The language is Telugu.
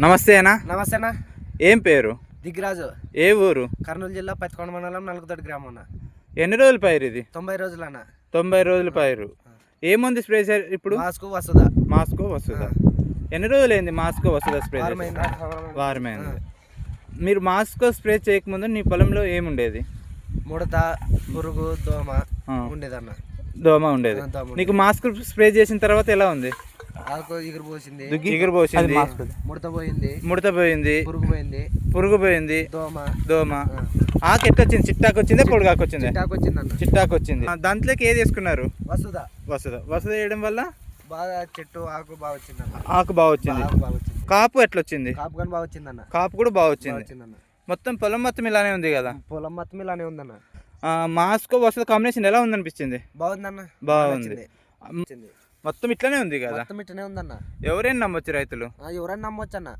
నమస్తే అన్న. నమస్తే అన్న. ఏం పేరు? దిగ్రాజు. ఏ ఊరు? కర్నూలు జిల్లా పత్తికొండ మండలం నలుగుతోటి గ్రామం అన్న. ఎన్ని రోజుల పైరు ఇది? తొంభై రోజులు అన్న. తొంభై రోజుల పైరు. ఏముంది స్ప్రే ఇప్పుడు? మాస్కు వస్తుందా మాస్కో వస్తుందా ఎన్ని రోజులైంది మాస్కో వస్తుందా స్ప్రే? వారమైందా? వారమైంది? మీరు మాస్కో స్ప్రే చేయకముందు నీ పొలంలో ఏముండేది? ముడత పురుగు దోమ. ఉండేదన్న. దోమ ఉండేది. నీకు మాస్క్ స్ప్రే చేసిన తర్వాత ఎలా ఉంది? ఎగురు పోసింది ఎగురు పోసింది. ముడత పోయింది ముడత పోయింది. పురుగు పోయింది. పురుగు పోయింది. దోమ. దోమ. ఆకు ఎట్లా వచ్చింది చిట్టాకు వచ్చిందా పొడుగాకు వచ్చిందా చిట్టాకు వచ్చింది దాంట్లోకి ఏది వేసుకున్నారు? వస్తుందా వసద. వసద వేయడం వల్ల? బాగా చెట్టు ఆకు బాగా వచ్చిందన్న ఆకు బాగా వచ్చింది. ఆకు బాగా వచ్చింది. కాపు ఎట్లా వచ్చింది కాపు కానీ బాగా వచ్చిందన్న కాపు కూడా బాగా వచ్చింది. మొత్తం పొలం మొత్తం ఇలానే ఉంది కదా? పొలం మొత్తం ఇలానే ఉందన్న మాస్కో వసద కాంబినేషన్ ఎలా ఉందనిపించింది బాగుందన్న బాగుంది. మొత్తం ఇట్లనే ఉంది కదా. మొత్తం ఇట్టనే ఉందన్న. ఎవరైనా నమ్మొచ్చు రైతులు? ఆ, ఎవరైనా నమ్మొచ్చన్న.